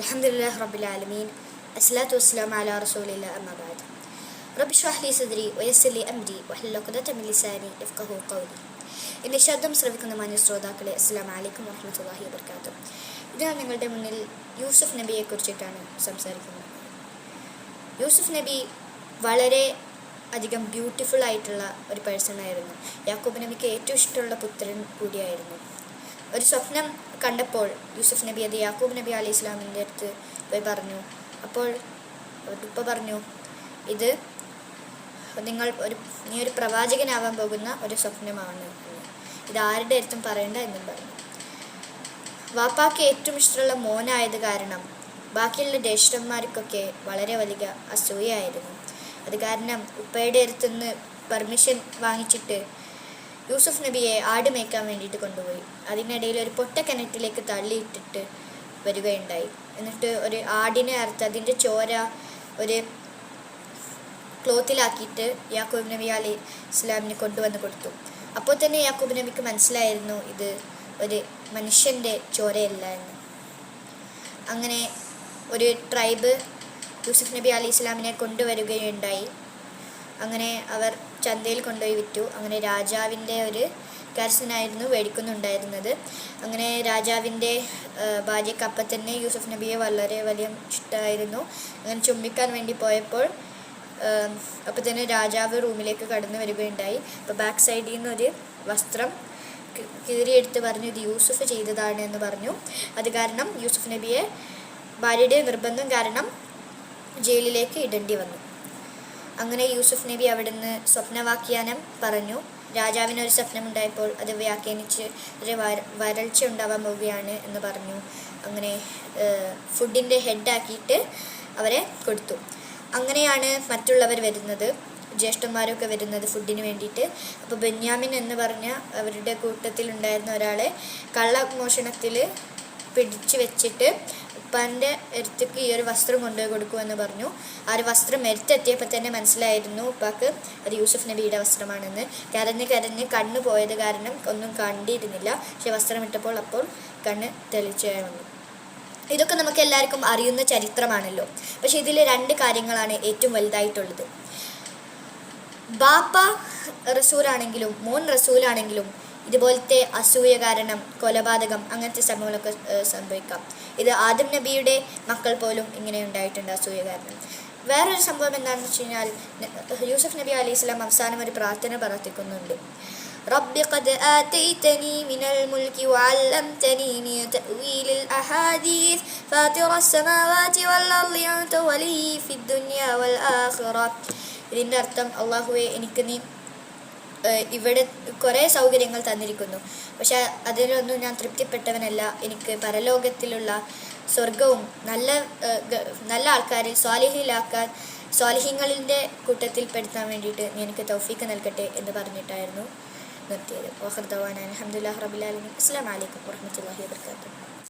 الحمد لله رب العالمين اسلatu وسلم على رسول الله അലഹമുല്ലാ റബുലാലമീൻ അസ്ലാത്തു വസ്സലാം അല റസൂലില്ല അമ്മബാദ് റബി ഷാഹ്ലി സദ്രി വയസ്സലി അംരി വഹല്ലോക്കുദമിസാനി ഇഫ്കഹു കൗലി എന്റെ ശബ്ദം ശ്രവിക്കുന്ന മാന്യ ശ്രോതാക്കളെ അസ്സാം വലൈക്കും വറഹമത്തല്ലാഹി വർക്കാത്തു ഇത് ഞാൻ നിങ്ങളുടെ من യൂസുഫ് നബിയെ കുറിച്ചിട്ടാണ് സംസാരിക്കുന്നത്. യൂസുഫ് നബി വളരെ അധികം ബ്യൂട്ടിഫുൾ ആയിട്ടുള്ള ഒരു പേഴ്സൺ ആയിരുന്നു യാക്കൂബ് നബിക്ക് ഏറ്റവും ഇഷ്ടമുള്ള പുത്രൻ കൂടിയായിരുന്നു. ഒരു സ്വപ്നം കണ്ടപ്പോൾ യൂസഫ് നബി അത് യാക്കൂബ് നബി അലി ഇസ്ലാമിന്റെ അടുത്ത് പോയി പറഞ്ഞു. അപ്പോൾ ഉപ്പ പറഞ്ഞു ഇത് നിങ്ങൾ ഒരു നീ ഒരു പ്രവാചകനാവാൻ പോകുന്ന ഒരു സ്വപ്നമാണ്. ഇത് ആരുടെ അടുത്തും പറയണ്ട എന്നും പറഞ്ഞു. വാപ്പാക്ക് ഏറ്റവും ഇഷ്ടമുള്ള മോനായത് കാരണം ബാക്കിയുള്ള ജ്യേഷ്ഠന്മാർക്കൊക്കെ വളരെ വലിയ അസൂയായിരുന്നു അത് കാരണം ഉപ്പയുടെ അടുത്തുനിന്ന് പെർമിഷൻ വാങ്ങിച്ചിട്ട് യൂസുഫ് നബിയെ ആട് മേയ്ക്കാൻ വേണ്ടിയിട്ട് കൊണ്ടുപോയി. അതിനിടയിൽ ഒരു പൊട്ട കിണറ്റിലേക്ക് തള്ളിയിട്ടിട്ട് വരികയുണ്ടായി. എന്നിട്ട് ഒരു ആടിനെ അറുത്ത് അതിന്റെ ചോര ഒരു ക്ലോത്തിലാക്കിയിട്ട് യാക്കൂബ് നബി അലി ഇസ്ലാമിന് കൊണ്ടുവന്ന് കൊടുത്തു. അപ്പോൾ തന്നെ യാക്കൂബ് നബിക്ക് മനസ്സിലായിരുന്നു ഇത് ഒരു മനുഷ്യന്റെ ചോരയല്ല എന്ന്. അങ്ങനെ ഒരു ട്രൈബ് യൂസുഫ് നബി അലി ഇസ്ലാമിനെ കൊണ്ടുവരികയുണ്ടായി. അങ്ങനെ അവർ ചന്തയിൽ കൊണ്ടുപോയി വിറ്റു. അങ്ങനെ രാജാവിന്റെ ഒരു കരസനായിരുന്നു മേടിക്കുന്നുണ്ടായിരുന്നത് അങ്ങനെ രാജാവിന്റെ ഭാര്യയ്ക്ക് അപ്പം തന്നെ യൂസഫ് നബിയെ വളരെ വലിയ ഇഷ്ടമായിരുന്നു. അങ്ങനെ ചുംബിക്കാൻ വേണ്ടി പോയപ്പോൾ അപ്പം തന്നെ രാജാവ് റൂമിലേക്ക് കടന്നു വരികയുണ്ടായി. അപ്പോൾ ബാക്ക് സൈഡിൽ നിന്നൊരു വസ്ത്രം കീറിയെടുത്ത് പറഞ്ഞു ഇത് യൂസുഫ് ചെയ്തതാണ് എന്ന് പറഞ്ഞു. അത് കാരണം യൂസുഫ് നബിയെ ഭാര്യയുടെ നിർബന്ധം കാരണം ജയിലിലേക്ക് ഇടേണ്ടി വന്നു. അങ്ങനെ യൂസുഫ് നബി അവിടുന്ന് സ്വപ്നവാഖ്യാനം പറഞ്ഞു. രാജാവിന് ഒരു സ്വപ്നമുണ്ടായപ്പോൾ അത് വ്യാഖ്യാനിച്ച് ഒരു വര- വരൾച്ച ഉണ്ടാവാൻ പോവുകയാണ് എന്ന് പറഞ്ഞു. അങ്ങനെ ഫുഡിന്റെ ഹെഡാക്കിയിട്ട് അവരെ കൊടുത്തു. അങ്ങനെയാണ് മറ്റുള്ളവർ വരുന്നത്. ജ്യേഷ്ഠന്മാരൊക്കെ വരുന്നത് ഫുഡിന് വേണ്ടിയിട്ട്. അപ്പോൾ ബെന്യാമിൻ എന്ന് പറഞ്ഞ അവരുടെ കൂട്ടത്തിലുണ്ടായിരുന്ന ഒരാളെ കള്ളമോഷണത്തിൽ പിടിച്ചു വെച്ചിട്ട് ഉപ്പാന്റെ അടുത്തേക്ക് ഈ ഒരു വസ്ത്രം കൊണ്ടുപോയി കൊടുക്കുമെന്ന് പറഞ്ഞു. ആ ഒരു വസ്ത്രം എടുത്തെത്തിയപ്പോൾ തന്നെ മനസ്സിലായിരുന്നു ഉപ്പാക്ക് അത് യൂസഫ് നബിയുടെ വസ്ത്രമാണെന്ന് കരഞ്ഞ് കരഞ്ഞ് കണ്ണ് പോയത് കാരണം ഒന്നും കണ്ടിരുന്നില്ല. പക്ഷെ വസ്ത്രം ഇട്ടപ്പോൾ അപ്പോൾ കണ്ണ് തെളിച്ചു ഇതൊക്കെ നമുക്ക് എല്ലാവർക്കും അറിയുന്ന ചരിത്രമാണല്ലോ. പക്ഷെ ഇതിൽ രണ്ട് കാര്യങ്ങളാണ് ഏറ്റവും വലുതായിട്ടുള്ളത്. ബാപ്പ റസൂലാണെങ്കിലും മോൻ റസൂലാണെങ്കിലും ഇതുപോലത്തെ അസൂയ കാരണം കൊലപാതകം അങ്ങനത്തെ സംഭവങ്ങളൊക്കെ ഏഹ്, സംഭവിക്കാം ഇത് ആദം നബിയുടെ മക്കൾ പോലും ഇങ്ങനെ ഉണ്ടായിട്ടുണ്ട് അസൂയ കാരണം വേറൊരു സംഭവം എന്താണെന്ന് വെച്ച് കഴിഞ്ഞാൽ ന- യൂസഫ് നബി അലൈഹി സ്വലാം അവസാനം ഒരു പ്രാർത്ഥന പ്രാർത്ഥിക്കുന്നുണ്ട് رب قد آتيتني من الملك وعلمتني من تأويل الأحاديث فاطر السماوات والأرض أنت ولي في الدنيا والآخرة ഇതിൻ്റെ അർത്ഥം അള്ളാഹുവെ എനിക്ക് നീ ഏഹ്, ഇവിടെ കുറേ സൗകര്യങ്ങൾ തന്നിരിക്കുന്നു. പക്ഷെ അതിലൊന്നും ഞാൻ തൃപ്തിപ്പെട്ടവനല്ല. എനിക്ക് പരലോകത്തിലുള്ള സ്വർഗവും നല്ല നല്ല ആൾക്കാരിൽ സ്വാലിഹിലാക്കാൻ സ്വാലിഹ്യങ്ങളിന്റെ കൂട്ടത്തിൽ പെടുത്താൻ വേണ്ടിയിട്ട് എനിക്ക് തൗഫീക്ക് നൽകട്ടെ എന്ന് പറഞ്ഞിട്ടായിരുന്നു നിർത്തിയത്. വാഹർദവാൻ അലഹമുല്ലാ റബിലാലിൻ അസ്സാം വലൈക്കും വർഹമത്തല്ലാഹി വാബർക്കാത്തു